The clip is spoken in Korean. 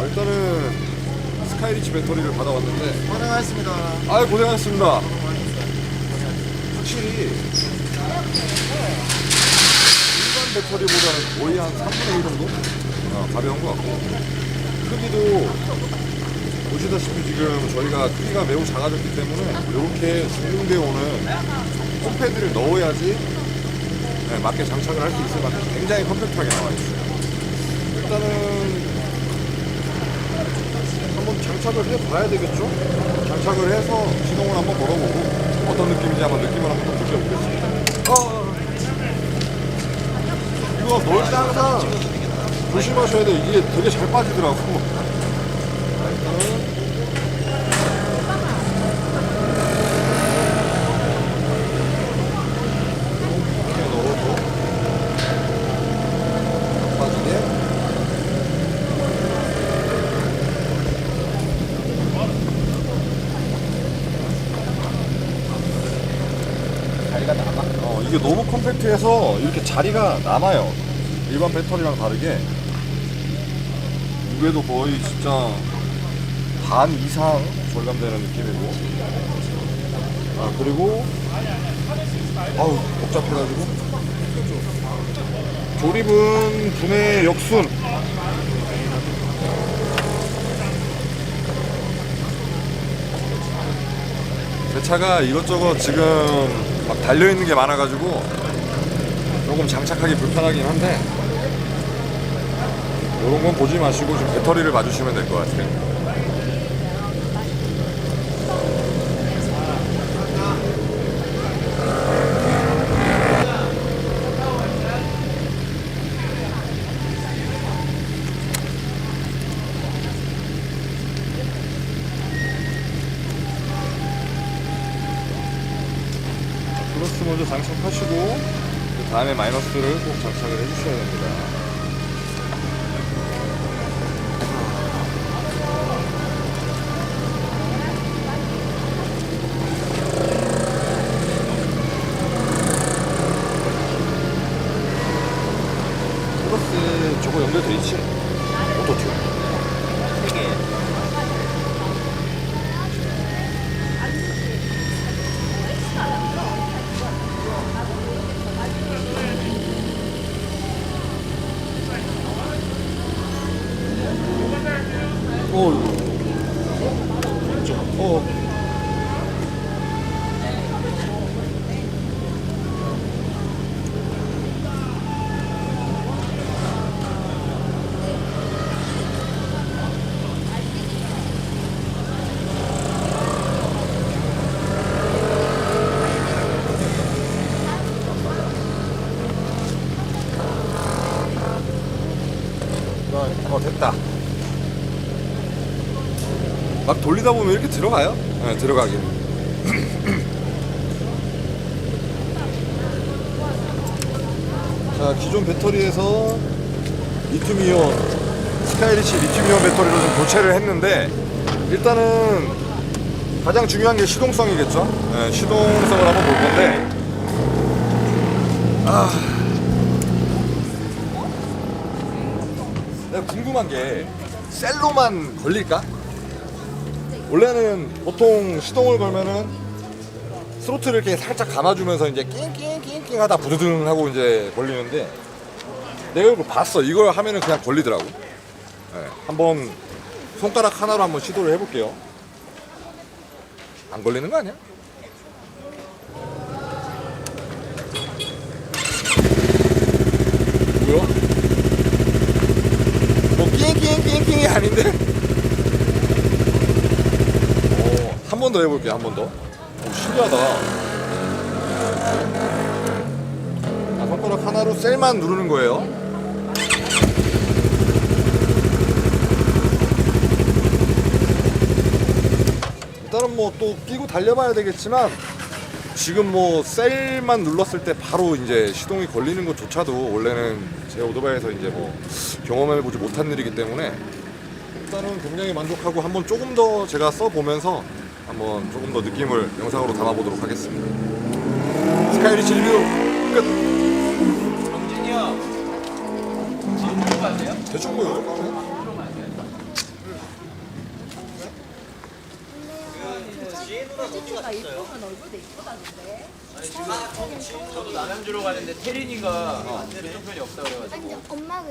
아, 일단은 스카이리치 배터리를 받아왔는데 고생하셨습니다. 아 고생하셨습니다. 확실히 일반 배터리보다는 거의 한 3분의 1 정도 어, 가벼운 것 같고 크기도 보시다시피 지금 저희가 크기가 매우 작아졌기 때문에 이렇게 중공되어 오는 홈패드를 넣어야지 네, 맞게 장착을 할 수 있을 만큼 굉장히 컴팩트하게 나와 있어요. 일단은 한번 장착을 해 봐야 되겠죠? 장착을 해서 시동을 한번 걸어보고 어떤 느낌인지 한번 느낌을 한번 느껴보겠습니다. 어. 이거 넣을 때 항상 조심하셔야 돼. 이게 되게 잘 빠지더라고. 일단은 이렇게 넣어도 안 빠지게 자리가 남아. 어, 이게 너무 컴팩트해서 이렇게 자리가 남아요. 일반 배터리랑 다르게. 무게도 거의 진짜 반 이상 절감되는 느낌이고. 아 그리고 아우 복잡해가지고. 조립은 분해 역순. 제 차가 이것저것 지금 막 달려있는 게 많아가지고 조금 장착하기 불편하긴 한데 이런 건 보지 마시고 좀 배터리를 봐주시면 될 것 같아요. 플러스 먼저 장착하시고 그 다음에 마이너스를 꼭 장착을 해주셔야 됩니다. 플러스 저거 연결돼 있지? 오토튠. 세 개. 어. 어. 어 됐다. 막 돌리다 보면 이렇게 들어가요? 네, 들어가긴. 자, 기존 배터리에서 리튬이온, 스카이리치 리튬이온 배터리로 좀 교체를 했는데, 일단은 가장 중요한 게 시동성이겠죠? 네, 시동성을 한번 볼 건데, 아. 내가 궁금한 게, 셀로만 걸릴까? 원래는 보통 시동을 걸면은 스로틀을 이렇게 살짝 감아주면서 이제 낑낑낑낑 하다 부드등 하고 이제 걸리는데 내가 이걸 봤어. 이걸 하면은 그냥 걸리더라고. 네, 한번 손가락 하나로 한번 시도를 해볼게요. 안 걸리는 거 아니야? 뭐야? 뭐 낑낑낑낑이 아닌데? 한 번 더 해볼게요, 한 번 더. 오, 신기하다. 자, 손가락 하나로 셀만 누르는 거예요. 일단은 뭐 또 끼고 달려봐야 되겠지만 지금 뭐 셀만 눌렀을 때 바로 이제 시동이 걸리는 것조차도 원래는 제 오토바이에서 이제 뭐 경험해보지 못한 일이기 때문에 일단은 굉장히 만족하고 한번 조금 더 제가 써보면서 한번 조금 더 느낌을 영상으로 담아보도록 하겠습니다. 스카이리치 리뷰 끝! 정진이 형! 지금 가세요? 대충 보여요. 이쁘면 얼굴도 이쁘다는데. 아니 지금 저도 남양주로 가는데 태린이가 어. 대표편이 없다 그래가지고. 아니 엄마가